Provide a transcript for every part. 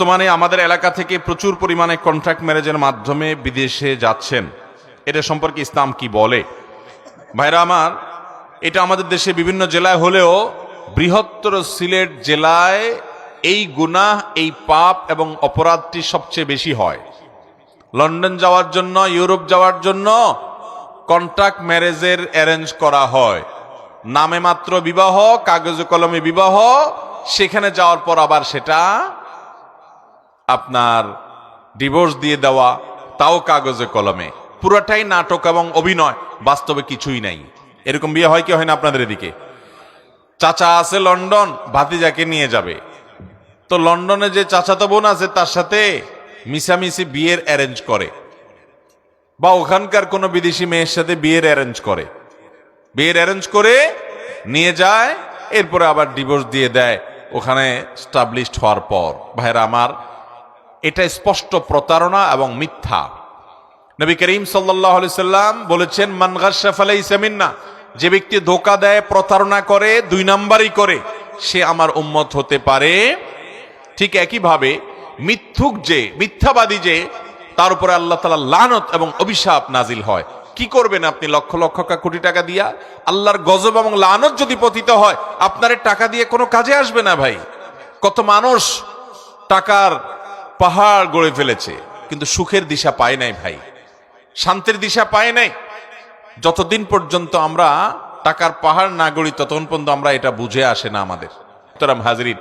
বর্তমানে আমাদের এলাকা থেকে প্রচুর পরিমাণে কন্ট্রাক্ট ম্যারেজের মাধ্যমে বিদেশে যাচ্ছেন। এটা সম্পর্কে ইসলাম কি বলে? ভাইরা আমার, এটা আমাদের দেশে বিভিন্ন জেলায় হলেও বৃহত্তর সিলেট জেলায় এই গুনাহ, এই পাপ এবং অপরাধটি সবচেয়ে বেশি হয়। লন্ডন যাওয়ার জন্য, ইউরোপ যাওয়ার জন্য কন্ট্রাক্ট ম্যারেজের অ্যারেঞ্জ করা হয়। নামে মাত্র বিবাহ কাগজ কলমে বিবাহ, সেখানে যাওয়ার পর আবার সেটা আপনার ডিভোর্স দিয়ে দেওয়া, তাও কাগজে কলমে। পুরোটাই নাটক এবং অভিনয়, বাস্তবে কিছুই নাই। এরকম বিয়ে হয় কি হয় না আপনাদের এদিকে? চাচা আছে লন্ডন, ভাতিজাকে নিয়ে যাবে। তো লন্ডনে যে চাচাতো বোন আছে, তার সাথে মিশামিশি বিয়ের অ্যারেঞ্জ করে। বা ওখানকার কোনো বিদেশি মেয়ের সাথে বিয়ের অ্যারেঞ্জ করে। বিয়ের অ্যারেঞ্জ করে নিয়ে যায়, এরপরে আবার ডিভোর্স দিয়ে দেয়, ওখানে স্টাবলিশড হওয়ার পর। ভাইরা, আমার এটা স্পষ্ট প্রতারণা এবং মিথ্যা। নবী করিম সাল্লাম বলেছেন মানগাশা ফালাই সেমিন্না যে ব্যক্তি ধোকা দেয়, প্রতারণা করে, দুই নাম্বারই করে, সে আমার উম্মত হতে পারে। ঠিক একইভাবে মিথ্যুক যে, মিথ্যাবাদী যে, তার উপরে আল্লাহ তালা লানত এবং অভিশাপ নাজিল হয়। কি করবেন আপনি? লক্ষ লক্ষ কোটি টাকা দিয়া? আল্লাহর গজব এবং লানত যদি পতিত হয়, আপনার টাকা দিয়ে কোনো কাজে আসবে না ভাই। কত মানুষ টাকার পাহাড় গড়ে ফেলেছে, কিন্তু সুখের দিশা পায় নাই ভাই। শান্তির দিশা পায় নাই। যতদিন পর্যন্ত আমরা টাকার পাহাড় না গড়ি ততক্ষণ পর্যন্ত আমরা এটা বুঝে আসে না আমাদের। তোরাম হাজরিন,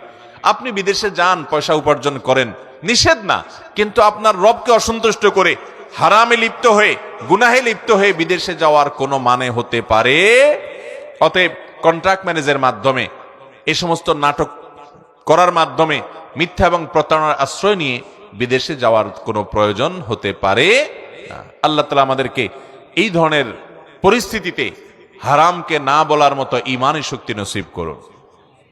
আপনি বিদেশে যান, পয়সা উপার্জন করেন, নিষেধ না, কিন্তু আপনার রবকে অসন্তুষ্ট করে, হারামে লিপ্ত হয়ে, গুনাহে লিপ্ত হয়ে বিদেশে যাওয়ার কোনো মানে হতে পারে? অতএব কন্ট্রাক্ট ম্যানেজের মাধ্যমে এই সমস্ত নাটক করার মাধ্যমে মিথ্যা এবং প্রতারণার আশ্রয় নিয়ে বিদেশে যাওয়ার কোনো প্রয়োজন হতে পারে আল্লাহ তালা আমাদেরকে এই ধরনের পরিস্থিতিতে হারামকে না বলার মতো ইমানই শক্তি নসিব করুন।